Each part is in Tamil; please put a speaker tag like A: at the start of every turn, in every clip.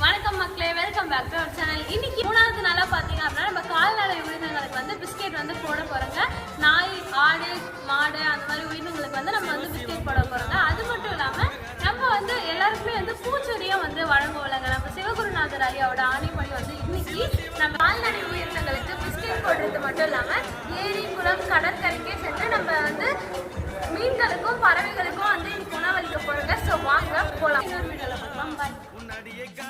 A: வணக்கம் மக்களே welcome back to our channel இன்னைக்கு மூணாவது நாளாக பார்த்தீங்க அப்படின்னா நம்ம கால்நடை உயிரினங்களுக்கு வந்து பிஸ்கெட் வந்து போட போகிறோங்க நாய் ஆடு மாடு அந்த மாதிரி உயிரினங்களுக்கு வந்து நம்ம வந்து பிஸ்கெட் போட போகிறோங்க அது மட்டும் இல்லாமல் நம்ம வந்து எல்லாருக்குமே வந்து பூச்சொரியும் வந்து வழங்குவோம்லங்க நம்ம சிவகுருநாதர் ஐயாவோட ஆணைப்படி வந்து இன்னைக்கு நம்ம கால்நடை உயிரினங்களுக்கு பிஸ்கெட் போடுறது மட்டும் இல்லாமல் ஏரி குளம் கடற்கரைக்கே சென்று நம்ம வந்து மீன்களுக்கும் பறவைகளுக்கும் வந்து இன்னைக்கு உணவளிக்க போகிறோங்க ஸோ வாங்க போகலாம் இன்னொரு பார்க்கலாம். பாய்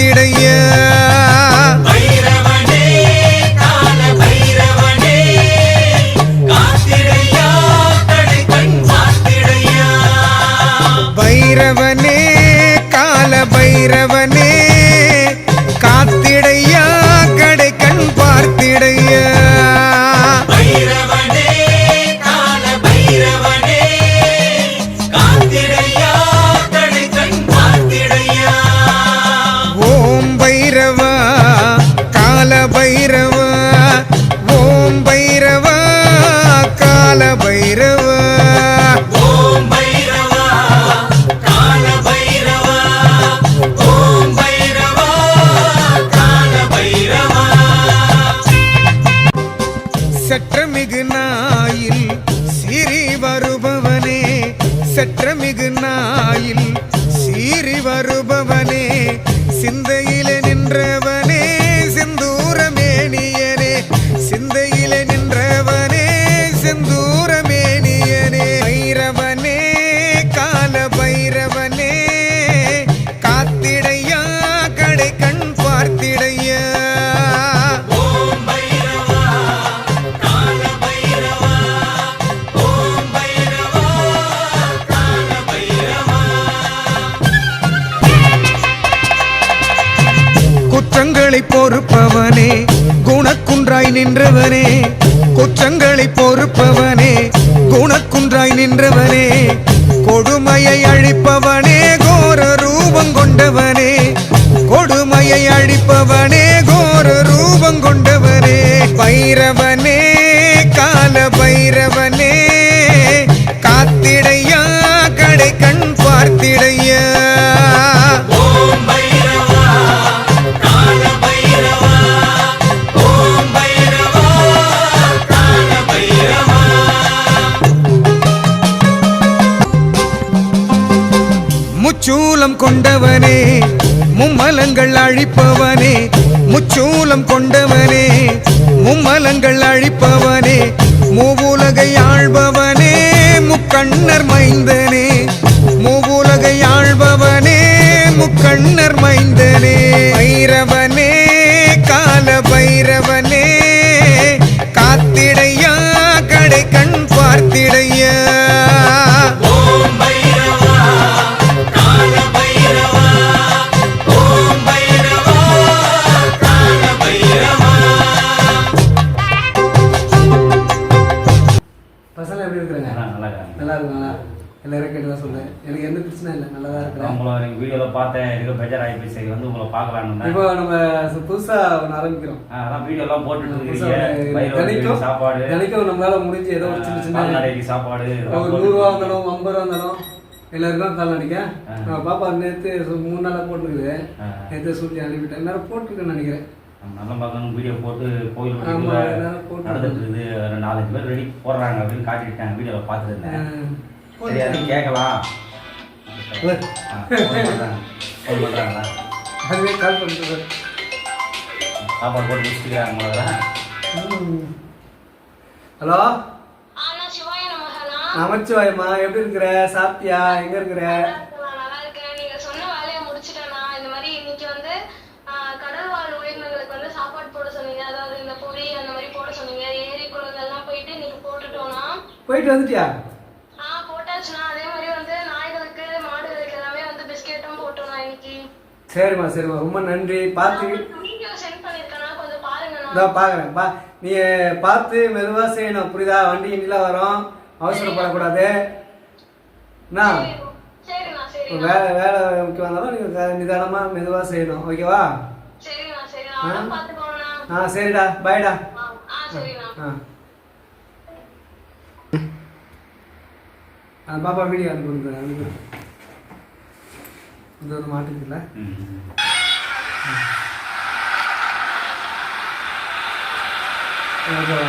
B: பார்த்திடையா ஒன்றாய் நின்றவனே கொடுமையை அழிப்பவனே கோர ரூபம் கொண்டவனே. கொடுமையை அழிப்பவனே கோர ரூபம் கொண்டவனே. பைரவன் கொண்டவனே மும்மலங்கள் அழிப்பவனே முச்சூலம் கொண்டவனே மும்மலங்கள் அழிப்பவனே மூவுலகை
C: ஆழ்வ
D: உங்களை வீடியோல பார்த்தேன் எனக்கு பெஜார் ஆகி சரி வந்து உங்களை பார்க்கலான்னு
C: இப்போ நம்ம சு- புதுசா ஒன்று ஆரம்பிக்கிறோம்.
D: அதான் வீடியோ எல்லாம் போட்டுட்டு சாப்பாடு.
C: தினைக்கும் நம்மளால முடிஞ்சு ஏதோ ஒரு சின்ன சின்ன
D: கால்நடைக்கு சாப்பாடு
C: ஒரு நூறுரூவா இருந்தாலும் ஐம்பது ரூபா இருந்தாலும் எல்லாருக்கும் கால்நடைக்க.
D: ஆ.
C: நம்ம பாப்பா நேற்று மூணு நாளாக போட்டுருக்குது. நேற்று சொல்லி அனுப்பிட்டேன் எல்லாரும் போட்டிருக்கேன்னு நினைக்கிறேன்.
D: நல்ல பார்க்கணும் வீடியோ போட்டு கோயில் நடந்துட்டு இருக்குது. நாலஞ்சு பேர் ரெடி போடுறாங்க அப்படின்னு காட்டிட்டாங்க வீடியோல பார்த்துருந்தேன். சரி அதையும் கேட்கலாம். பண்றாங்களா
C: அதுவே கால் பண்ணிட்டு
D: சாப்பாடு போட்டு முடிச்சுக்கிறாங்க முதல்ல
C: ஹலோ? நமச்சிவாயம்மா எப்படி இருக்கிற? சாப்பிட்டியா? எங்க இருக்கிற?
A: நான். நல்லா இருக்கேன் நீங்க சொன்ன வேலையை முடிச்சிட்டேனா இந்த மாதிரி இன்னைக்கு வந்து ஆஹ், கடல் வாழ் உயிரினங்களுக்கு வந்து சாப்பாடு போட சொன்னீங்க அதாவது இந்த பொரி அந்த மாதிரி போட சொன்னீங்க ஏரி குளங்கள்லாம் போயிட்டு இன்னைக்கு போட்டுட்டோம்னா
C: போயிட்டு வந்துட்டியா
A: ஆ போட்டாச்சுண்ணா அதே மாதிரி வந்து நாய்களுக்கு மாடுகளுக்கு எல்லாமே வந்து பிஸ்கெட்டும் போட்டோம்ண்ணா இன்னைக்கு
C: சரிம்மா சரிம்மா. ரொம்ப நன்றி. பார்த்து
A: வீடியோ சென்ட் பண்ணிருக்கேன். கொஞ்சம் பாருங்க
C: இதோ பார்க்குறேன் பா நீ பார்த்து மெதுவாக செய்யணும். புரியுதா? வண்டி இண்டிலாம் வரும். அவசரப்படக்கூடாது. என்ன வேலை வேலை முக்கியம் வந்தாலும் நீங்கள் நிதானமாக மெதுவாக செய்யணும். ஓகேவா? ஆ? சரிடா. பாய்டா.
A: ஆ,
C: பாப்பா வீடியோ அனுப்பி அனுப்பி இது வந்து மாட்டுக்குதுல்ல
D: ம்.
C: ஓகேவா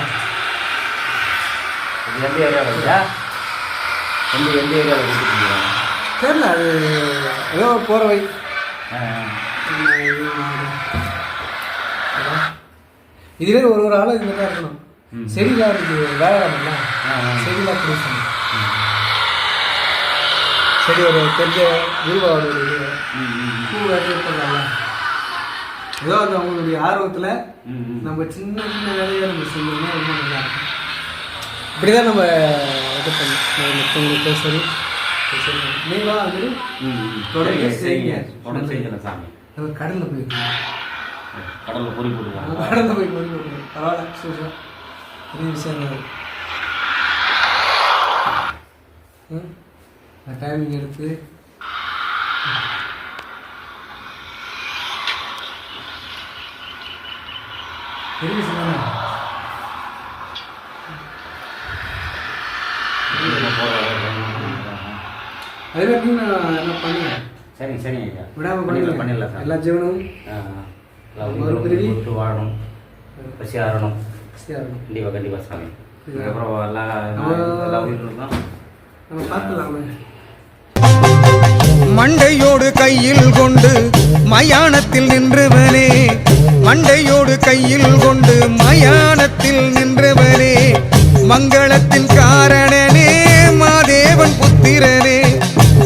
D: இது எந்த ஏரியாவில் எந்த எந்த ஏரியாவில்
C: தெரியல அது ஏதோ போகிற வை இதுவே ஒரு ஒரு ஆளும் தான் இருக்கணும். செடிலாம் இருக்கு வேலை. செடிலாம் கொடுக்கணும் சரி ஒரு தெரிஞ்ச குருவாவோட ஒரு இது.
D: ம், ம்,
C: பூ வேறு பண்ணலாம்ல ஏதோ அந்த அவங்களுடைய ஆர்வத்தில். நம்ம சின்ன சின்ன வேலையை நம்ம செஞ்சோம்னா ரொம்ப நல்லா இருக்கும். இப்படி தான் நம்ம இது பண்ணணும். நம்ம மற்றவங்களுக்கு சரி சரி நீங்களும் அது
D: ம்.
C: தொடர்ந்து. செய்யுங்க.
D: தொடர்ந்து செய்யலாம் சாமி.
C: நம்ம கடலில் போயிருக்கோம்
D: கடலில் பொறி போட்டுருக்காங்க
C: கடலில் போய் போய் பரவாயில்ல சூப்பர். பெரிய விஷயம் அது. ம்? டைமிங் எடுத்து. தானே அதுவே நீங்கள் என்ன பண்ணுங்க
D: சரிங்க சரிங்க ஐயா.
C: விடாம
D: பண்ணிடலாம்
C: பண்ணிடலாம்.
D: சார்.
C: எல்லா ஜீவனும்
D: ஆ, ஆ. எல்லாம்
C: ஒரு
D: உயிரோட
C: பிறவி.
D: கொடுத்து வாழணும் பசி ஆறணும் கண்டிப்பாக கண்டிப்பாக சாமி. அதுக்கப்புறம் எல்லா
C: நம்ம-
D: எல்லா உயிர்களுக்கும்
C: நம்ம பார்த்துலாமே
B: மண்டையோடு கையில் கொண்டு மயானத்தில் நின்றவனே. மண்டையோடு கையில் கொண்டு மயானத்தில் நின்றவனே. மங்களத்தின் காரணனே மாதேவன் புத்திரனே.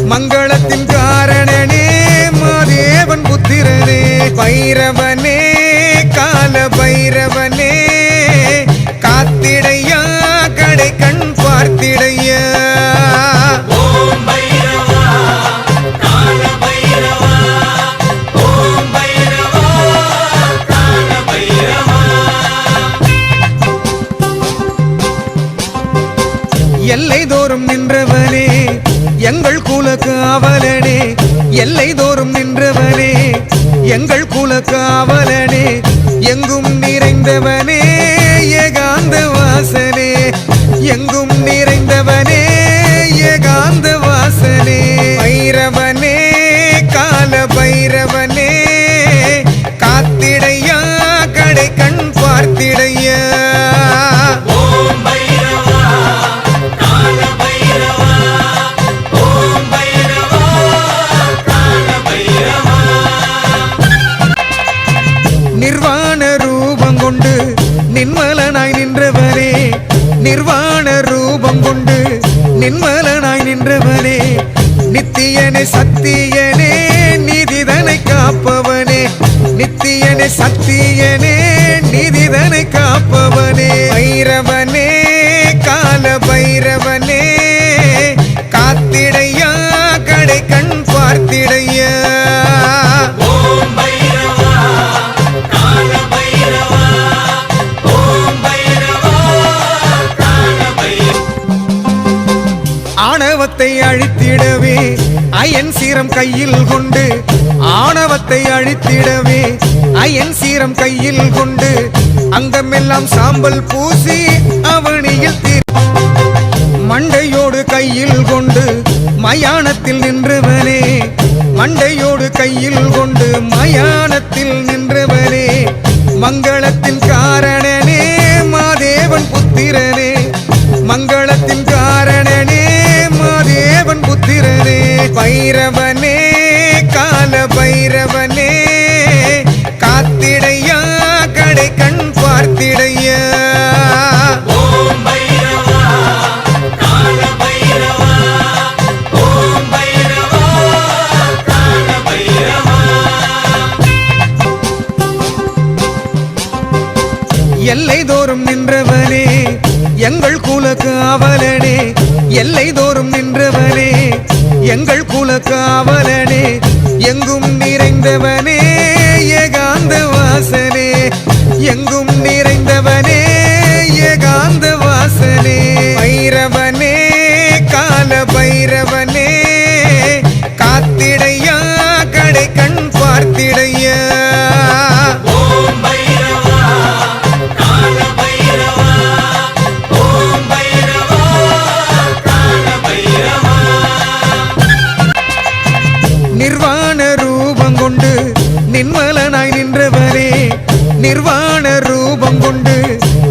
B: மங்களத்தின் காரணனே மாதேவன் புத்திரனே. பைரவனே கால பைரவனே காத்திடையா ரூபம் கொண்டு நின்மலனாய் நின்றவனே நித்தியனே சத்தியனே நீதிதனை காப்பவனே நித்தியனே சத்தியனே நீதிதனை காப்பவனே. பைரவனே கால பைரவனே ஆணவத்தை அழித்திடவே அயன் சீரம் கையில் கொண்டு ஆணவத்தை அழித்திடவே அயன் சீரம் கையில் கொண்டு அங்கமெல்லாம் சாம்பல் பூசி அவனியில் தீ மண்டையோடு கையில் கொண்டு மயானத்தில் நின்றவனே மண்டையோடு கையில் கொண்டு மய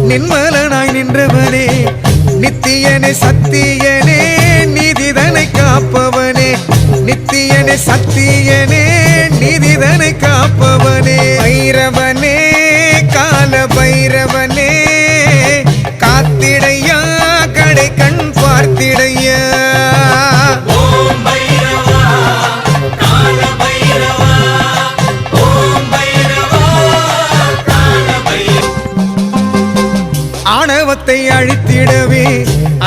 B: நின்மலனாய் நின்றவனே நித்தியனே சத்தியனே நீதிதனை காப்பவனே நித்தியனே சத்தியனே நீதிதனை காப்பவனே. பைரவனே கால பைரவனே காத்திடையா ஆணவத்தை அழித்திடவே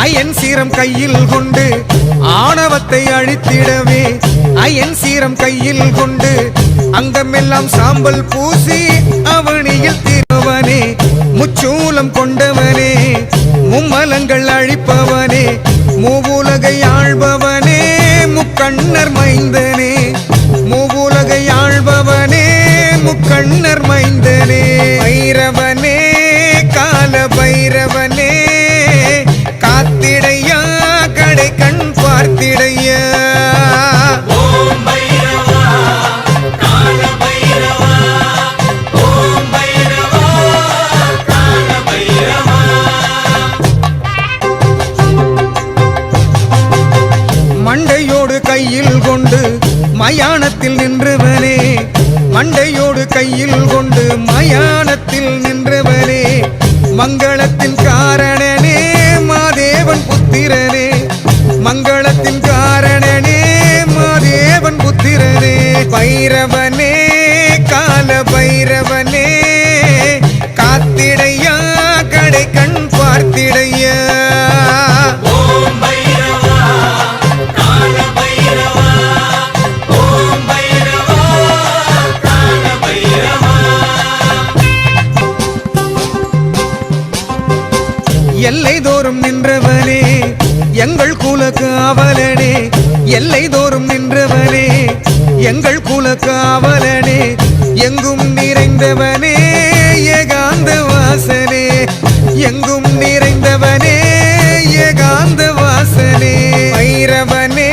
B: அயன் சீரம் கையில் கொண்டு ஆணவத்தை அழித்திடவே அயன் சீரம் கையில் கொண்டு அங்கமெல்லாம் சாம்பல் பூசி அவனியில் தீர்ப்பவனே முச்சூலம் கொண்டவனே மும்மலங்கள் அழிப்பவனே மூவுலகை ஆழ்பவனே முக்கண்ணர் மைந்தனே மூவுலகை ஆழ்பவனே முக்கண்ணர் மைந்தனே. பைரவனே மயானத்தில் நின்றவனே மண்டையோடு கையில் கொண்டு மயான நிறைந்தவனே ஏகாந்த வாசனே. எங்கும் நிறைந்தவனே ஏகாந்த வாசனே. பைரவனே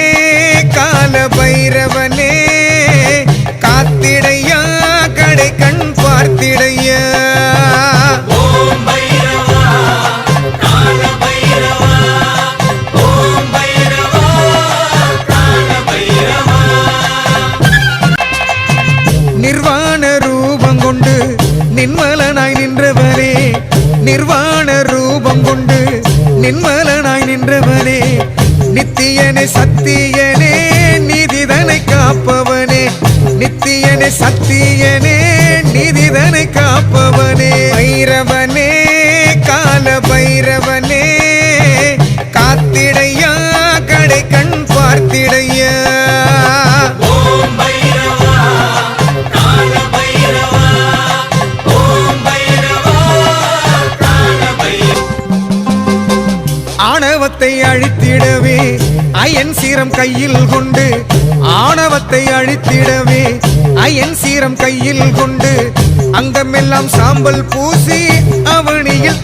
B: கால பைரவனே காத்திடையா கடை கண் பார்த்திடையா. நிர்வாக நித்தியனே சத்தியனே நீதிதனை காப்பவனே. நித்தியனே சத்தியனே சீரம் கையில் கொண்டு அங்கமெல்லாம் சாம்பல் பூசி அவனியில்